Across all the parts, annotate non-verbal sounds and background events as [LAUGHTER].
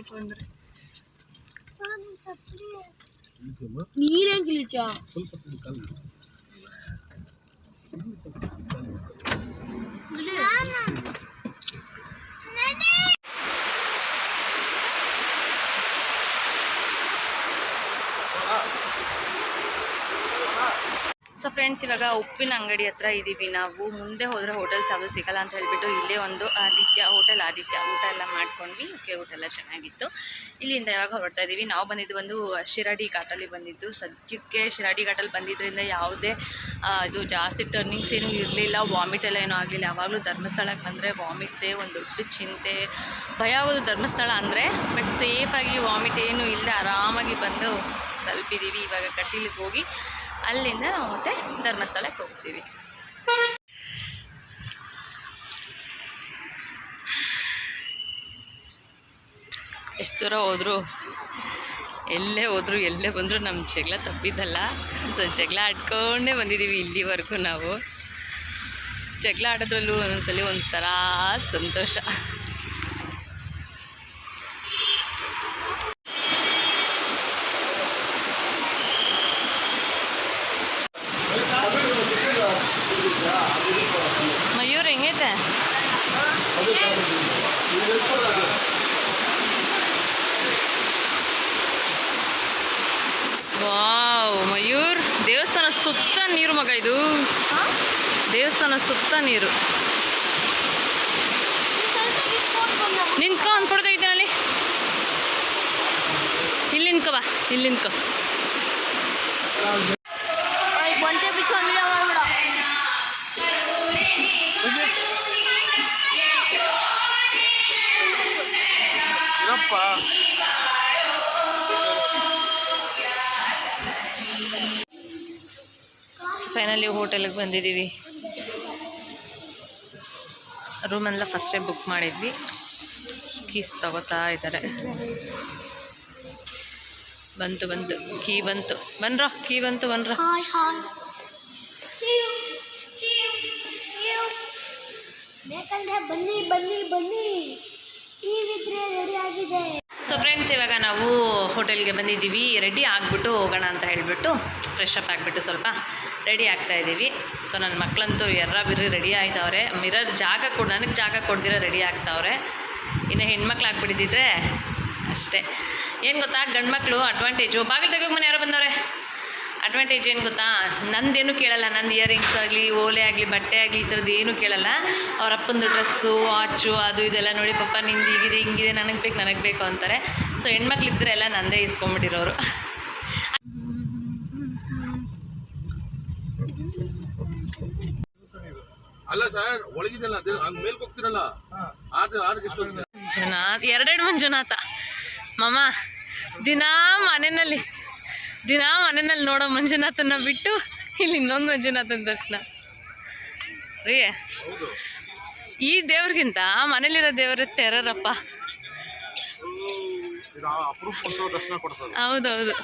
ಬೇಕು ಅಂದ್ರೆ ಇಳಿಸಮ್ಮ. ನೀರೇನ್ ಕಿಲಿಚ so friends ಇವಾಗ ಉಪ್ಪಿನ ಅಂಗಡಿ ಹತ್ರ ಇದ್ದೀವಿ ನಾವು. ಮುಂದೆ ಹೋದರೆ ಹೋಟೆಲ್ಸ್ ಯಾವುದು ಸಿಗಲ್ಲ ಅಂತ ಹೇಳ್ಬಿಟ್ಟು ಇಲ್ಲೇ ಒಂದು ಆದಿತ್ಯ ಹೋಟೆಲ್ ಆದಿತ್ಯ ಊಟ ಎಲ್ಲ ಮಾಡ್ಕೊಂಡ್ವಿ. ಓಕೆ ಊಟ ಎಲ್ಲ ಚೆನ್ನಾಗಿತ್ತು. ಇಲ್ಲಿಂದ ಯಾವಾಗ ಹೊರಡ್ತಾ ಇದ್ದೀವಿ ನಾವು ಬಂದಿದ್ದು ಬಂದು ಶಿರಾಡಿ ಘಾಟಲ್ಲಿ ಬಂದಿದ್ದು. ಸದ್ಯಕ್ಕೆ ಶಿರಾಡಿ ಘಾಟಲ್ಲಿ ಬಂದಿದ್ದರಿಂದ ಯಾವುದೇ ಇದು ಜಾಸ್ತಿ ಟರ್ನಿಂಗ್ಸ್ ಏನೂ ಇರಲಿಲ್ಲ. ವಾಮಿಟ್ ಎಲ್ಲ ಏನೂ ಆಗಲಿಲ್ಲ. ಯಾವಾಗಲೂ ಧರ್ಮಸ್ಥಳಕ್ಕೆ ಬಂದರೆ ವಾಮಿಟ್ದೇ ಒಂದು ದೊಡ್ಡ ಚಿಂತೆ. ಭಯ ಆಗೋದು ಧರ್ಮಸ್ಥಳ ಅಂದರೆ ಬಟ್ ಸೇಫಾಗಿ ವಾಮಿಟ್ ಏನೂ ಇಲ್ಲದೆ ಆರಾಮಾಗಿ ಬಂದು ತಲುಪಿದ್ದೀವಿ. ಇವಾಗ ಕಟೀಲಿಗೆ ಹೋಗಿ ಅಲ್ಲಿಂದ ನಾವು ಮತ್ತೆ ಧರ್ಮಸ್ಥಳಕ್ಕೆ ಹೋಗ್ತೀವಿ. ಎಷ್ಟು ದೂರ ಹೋದ್ರು? ಎಲ್ಲೇ ಹೋದ್ರು, ಎಲ್ಲೇ ಬಂದರೂ ನಮ್ಮ ಜಗಳ ತಪ್ಪಿದ್ದಲ್ಲ. ಸೊ, ಜಗಳ ಆಡ್ಕೊಂಡೇ ಬಂದಿದ್ದೀವಿ ಇಲ್ಲಿವರೆಗೂ ನಾವು. ಜಗಳ ಆಡೋದ್ರಲ್ಲೂ ಒಂದೊಂದ್ಸಲಿ ಒಂಥರ ಸಂತೋಷ. ಸುತ್ತ ನೀರು ಮಗ ಇದು. ದೇವಸ್ಥಾನ ಸುತ್ತ ನೀರು. ನಿನ್ಕ ಒಂದು ಫೋಟೋ ತೆಗಿತೀನಲ್ಲಿ ಇಲ್ಲಿ ನಿಂತ್ಕೊ ಬಾ, ಇಲ್ಲಿ ಒಂಚೆ ಫೈನಲಿ ಹೋಟೆಲಿಗೆ ಬಂದಿದ್ದೀವಿ. ರೂಮೆಲ್ಲ ಫಸ್ಟೇ ಬುಕ್ ಮಾಡಿದ್ವಿ. ಕೀಸ್ ತಗೋತಾ ಇದ್ದಾರೆ. ಬಂತು ಬಂತು. ಕೀ ಬಂತು. ಬನ್ರ ಕೀ ಬಂತು ಬನ್ರ. ಬೇಕಂದ್ರೆ ಬನ್ನಿ ಬನ್ನಿ ಬನ್ನಿ. ನೀವಿದ್ರೆ ರೆಡಿ ಆಗಿದೆ. ಸೊ ಫ್ರೆಂಡ್ಸ್ ಇವಾಗ ನಾವು ಹೋಟೆಲ್ಗೆ ಬಂದಿದ್ದೀವಿ. ರೆಡಿ ಆಗಿಬಿಟ್ಟು ಹೋಗೋಣ ಅಂತ ಹೇಳಿಬಿಟ್ಟು ಫ್ರೆಶ್ ಅಪ್ ಆಗಿಬಿಟ್ಟು ಸ್ವಲ್ಪ ರೆಡಿ ಆಗ್ತಾ ಇದ್ದೀವಿ. ಸೊ ನನ್ನ ಮಕ್ಕಳಂತೂ ಎರ್ರ ಬಿರ್ರಿ ರೆಡಿ ಆಯ್ತವ್ರೆ. ಮಿರರ್ ಜಾಗ ಕೊಡು, ನನಗೆ ಜಾಗ ಕೊಡ್ದಿರ ರೆಡಿ ಆಗ್ತಾವ್ರೆ. ಇನ್ನು ಹೆಣ್ಮಕ್ಳು ಆಗ್ಬಿಟ್ಟಿದ್ದಿದ್ರೆ ಅಷ್ಟೇ. ಏನು ಗೊತ್ತಾ? ಗಂಡು ಮಕ್ಕಳು ಅಡ್ವಾಂಟೇಜು ಬಾಗಿಲು ತೆಗೋಕೆ ಮನೆ ಯಾರು ಬಂದವ್ರೆ? ಅಡ್ವಾಂಟೇಜ್ ಏನು ಗೊತ್ತಾ? ನಂದೇನು ಕೇಳಲ್ಲ. ನಂದು ಇಯರಿಂಗ್ಸ್ ಆಗಲಿ, ಓಲೆ ಆಗಲಿ, ಬಟ್ಟೆ ಆಗಲಿ, ಈ ಥರದ್ದು ಏನೂ ಕೇಳಲ್ಲ. ಅವ್ರ ಅಪ್ಪಂದು ಡ್ರೆಸ್ಸು ವಾಚು ಅದು ಇದೆಲ್ಲ ನೋಡಿ, ಪಪ್ಪ, ನಿಂದು ಹೀಗಿದೆ, ಹಿಂಗಿದೆ, ನನಗೆ ಬೇಕು ನನಗೆ ಬೇಕು ಅಂತಾರೆ. ಸೊ ಹೆಣ್ಮಕ್ಳಿದ್ರೆ ಎಲ್ಲ ನಂದೇ ಇಸ್ಕೊಂಬಿಟ್ಟಿರೋರು ಅಲ್ಲ ಸರ್ ಒಳಗಿದೆಲ್ಲ ಅದು ಹಂಗ್ ಮೇಲ್ಕ್ ಹೋಗ್ತಿರಲ್ಲ. ಮಂಜುನಾಥ್ ಎರಡೆರಡು ಮಂಜುನಾಥ. ಮಾಮ ದಿನಾ ಮನೆಯಲ್ಲಿ ದಿನಾ ಮನೆಯಲ್ಲಿ ನೋಡೋ ಮಂಜುನಾಥನ ಬಿಟ್ಟು ಇಲ್ಲಿ ಇನ್ನೊಂದು ಮಂಜುನಾಥನ ದರ್ಶನ. ರೀ ಈ ದೇವ್ರಿಗಿಂತ ಮನೇಲಿರೋ ದೇವರ ತೆರರಪ್ಪ. ಹೌದೌದು.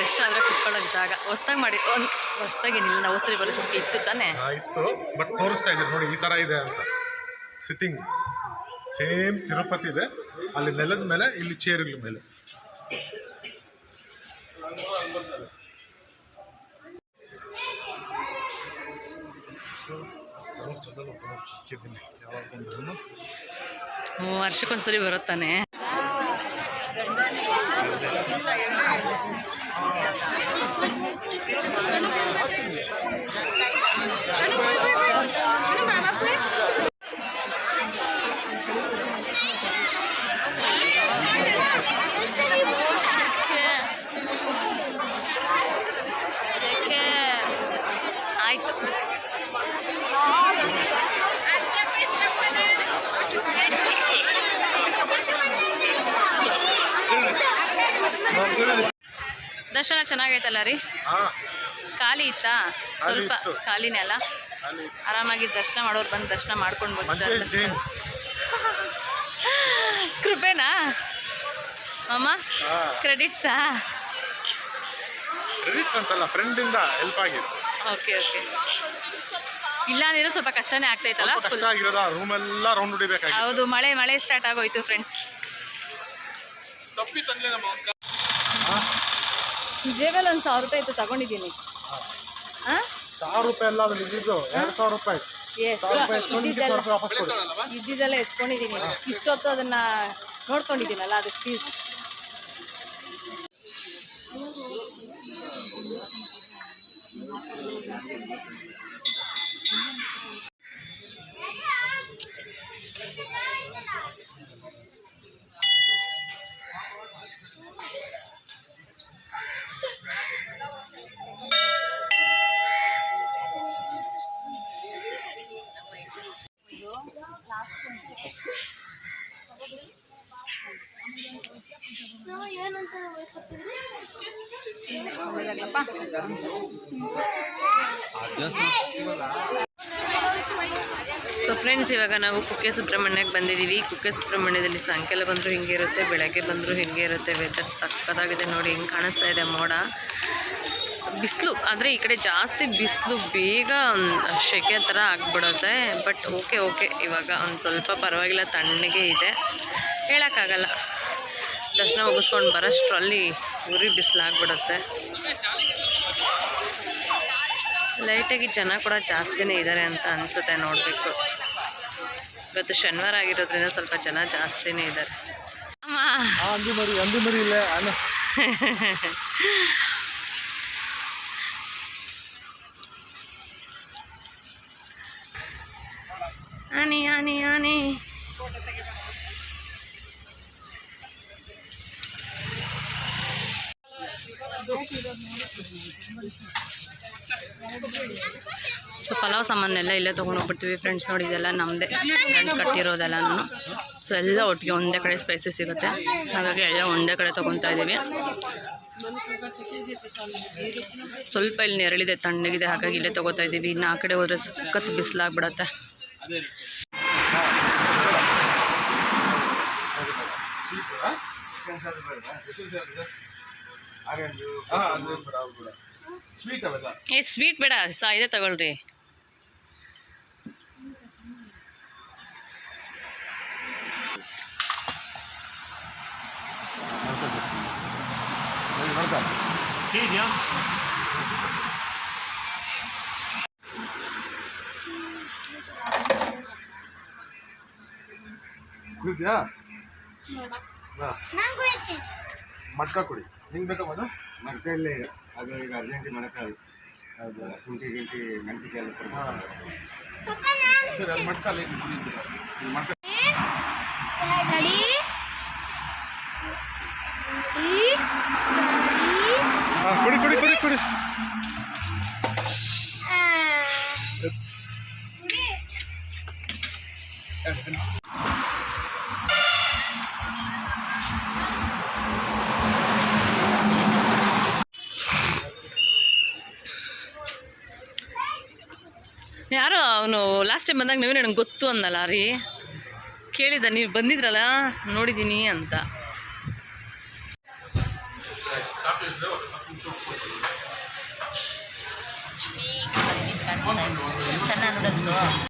ತುಂಬ ರಶ್ ಆದರೆ ಕುತ್ಕೊಳ್ಳೋಕೆ ಜಾಗ. ಹೊಸ್ದಾಗಿ ಮಾಡಿ ಒಂದು ಹೊಸ್ದಾಗೇನಿಲ್ಲ ನಾವು ಸರಿ ಬರೋ ಶಕ್ತಿ ಇತ್ತು ತಾನೆ? ಇತ್ತು ಬಟ್ ತೋರಿಸ್ತಾ ಇದ್ದೀರಿ ನೋಡಿ ಈ ತರ ಇದೆ ಅಂತ. ಸಿಟ್ಟಿಂಗ್ ಸೇಮ್ ತಿರುಪತಿ ಇದೆ. ಅಲ್ಲಿ ನೆಲದ ಮೇಲೆ ಇಲ್ಲಿ ಚೇರ್ಗಳ ಮೇಲೆ. ಹ್ಞೂ ವರ್ಷಕ್ಕೊಂದ್ಸರಿ ಬರುತ್ತಾನೆ ಶೆಕೆ ಆಯಿತು ದರ್ಶನ ಚೆನ್ನಾಗೈತಲ್ಲ ರೀ? ಹಾ. ಖಾಲಿ ಇತ್ತಾ? ಸ್ವಲ್ಪ. ಖಾಲಿನೇ ಅಲ್ಲ? ಆರಾಮಾಗಿ ದರ್ಶನ ಮಾಡೋರು ಬಂದು ದರ್ಶನ ಮಾಡ್ಕೊಂಡು ಮಂಚ ಕೃಪೇನಾ? ಹಾ. ಕ್ರೆಡಿಟ್ಸಾ ಕ್ರೆಡಿಟ್ಸ್ ಅಂತಲ್ಲ ಫ್ರೆಂಡ್ ಇಂದ ಹೆಲ್ಪ್ ಆಗಿದೆ ಓಕೆ ಓಕೆ ಇಲ್ಲ ಅಂದ್ರೆ ಸ್ವಲ್ಪ ಕಷ್ಟನೇ ಆಗ್ತೈತಲ್ಲ ಸ್ವಲ್ಪ ಫುಲ್ ಕಷ್ಟ ಆಗಿರೋದ? ರೂಮ್ ಎಲ್ಲ ರೌಂಡ್ ಹೊಡಿಬೇಕಾಗಿ ಹೌದು ಮಳೆ ಮಳೆ ಸ್ಟಾರ್ಟ್ ಆಗೋಯ್ತು ಫ್ರೆಂಡ್ಸ್ ತಪ್ಪಿ ತಂದೆ ನಮ್ಮ ಜೇಬಲ್ಲಿ ಒಂದು ಸಾವಿರ ರೂಪಾಯಿ ಇತ್ತು ತಗೊಂಡಿದ್ದೀನಿ. ಸಾವಿರ ರೂಪಾಯಿ ಎಲ್ಲ ಅದು ಇದ್ದಿದ್ದು. ಎರಡು ಸಾವಿರ ರೂಪಾಯಿ. ಇದ್ದಿದ್ದೆಲ್ಲ ಎತ್ಕೊಂಡಿದ್ದೀನಿ. ಇಷ್ಟೊತ್ತು ಅದನ್ನ ನೋಡ್ಕೊಂಡಿದ್ದೀನಲ್ಲ ಅದಕ್ಕೆ ಫೀಸ್ ಸೊ ಫ್ರೆಂಡ್ಸ್ ಇವಾಗ ನಾವು ಕುಕ್ಕೆ ಸುಬ್ರಹ್ಮಣ್ಯಕ್ಕೆ ಬಂದಿದ್ದೀವಿ. ಕುಕ್ಕೆ ಸುಬ್ರಹ್ಮಣ್ಯದಲ್ಲಿ ಸಾಯಂಕಾಲ ಬಂದರೂ ಹಿಂಗೆ ಇರುತ್ತೆ, ಬೆಳಗ್ಗೆ ಬಂದರೂ ಹಿಂಗೆ ಇರುತ್ತೆ. ವೆದರ್ ಸಕ್ಕತ್ತಾಗಿದೆ ನೋಡಿ, ಹಿಂಗೆ ಕಾಣಿಸ್ತಾ ಇದೆ ಮೋಡ. ಬಿಸಿಲು, ಅಂದರೆ ಈ ಕಡೆ ಜಾಸ್ತಿ ಬಿಸಿಲು, ಬೇಗ ಶೆಕೆ ಥರ ಆಗ್ಬಿಡುತ್ತೆ. ಬಟ್ ಓಕೆ ಓಕೆ ಇವಾಗ ಒಂದು ಸ್ವಲ್ಪ ಪರವಾಗಿಲ್ಲ, ತಣ್ಣಗೆ ಇದೆ. ಹೇಳೋಕ್ಕಾಗಲ್ಲ. ದರ್ಶನ ಮುಗಿಸ್ಕೊಂಡು ಬರೋಷ್ಟರಲ್ಲಿ ಉರಿ ಬಿಸಿಲಾಗ್ಬಿಡುತ್ತೆ ಲೈಟಾಗಿ ಜನ ಕೂಡ ಜಾಸ್ತಿನೇ ಇದ್ದಾರೆ ಅಂತ ಅನಿಸುತ್ತೆ ನೋಡಬೇಕು. ಇವತ್ತು ಶನಿವಾರ ಆಗಿರೋದ್ರಿಂದ ಸ್ವಲ್ಪ ಜನ ಜಾಸ್ತಿನೇ ಇದ್ದಾರೆ ಅಮ್ಮ [LAUGHS] ಆ ಅಂದಿ ಮರಿ ಅಂದಿ ಮರಿ ಇಲ್ಲೇ ಅನ್ನ ಆನಿ ಆನಿ ಆನಿ ಸೊ ಪಲಾವ್ ಸಾಮಾನೆಲ್ಲ ಇಲ್ಲೇ ತೊಗೊಂಡೋಗ್ಬಿಡ್ತೀವಿ ಫ್ರೆಂಡ್ಸ್ ನೋಡಿ, ಇದೆಲ್ಲ ನಮ್ಮದೇ ಗಂಟು ಕಟ್ಟಿರೋದೆಲ್ಲನೂ. ಸೊ ಎಲ್ಲ ಒಟ್ಟಿಗೆ ಒಂದೇ ಕಡೆ ಸ್ಪೈಸಿ ಸಿಗುತ್ತೆ. ಹಾಗಾಗಿ ಎಲ್ಲ ಒಂದೇ ಕಡೆ ತೊಗೊತಾ ಇದ್ದೀವಿ. ಸ್ವಲ್ಪ ಇಲ್ಲಿ ನೆರಳಿದೆ, ತಣ್ಣಗಿದೆ, ಹಾಗಾಗಿ ಇಲ್ಲೇ ತೊಗೋತಾ ಇದ್ದೀವಿ. ಇನ್ನು ಆ ಕಡೆ ಹೋದರೆ ಸಖತ್ ಬಿಸಿಲಾಗ್ಬಿಡತ್ತೆ. ಏ ಸ್ವೀಟ್ ಬೇಡ ಸಾ ಇದೇ ತಗೊಳ್ರಿ. ಕುಡಿದ್ಯಾ ಮಟ್ಕ ಕುಡಿ. ನಿಂಗೆ ಬೇಕಾ ಮದು? ಮರಕಲ್ಲಿ ಅದು ಈಗ ಅರ್ಜೆಂಟಿ ಮರಕಾಯಿ ಅದು ಶುಂಠಿ ಗಿಂಟಿ ಮೆಣಸಿಕಾಯಿ ಎಲ್ಲ ಸರಿ ಅಲ್ಲಿ ಮಟ್ಕ ಕುಡಿ ಮಟ್ಕ ಕುಡಿ ಕುಡಿ ಕುಡಿ ಕುಡಿ. ಯಾರೋ ಅವನು ಲಾಸ್ಟ್ ಟೈಮ್ ಬಂದಾಗ ನೀವೇ ನನಗೆ ಗೊತ್ತು ಅಂದಲ್ಲ ರೀ. ಕೇಳಿದ, ನೀವು ಬಂದಿದ್ರಲ್ಲ? ನೋಡಿದ್ದೀನಿ ಅಂತ. ಚೆನ್ನಾಗಿ ನೂಡಲ್ಸು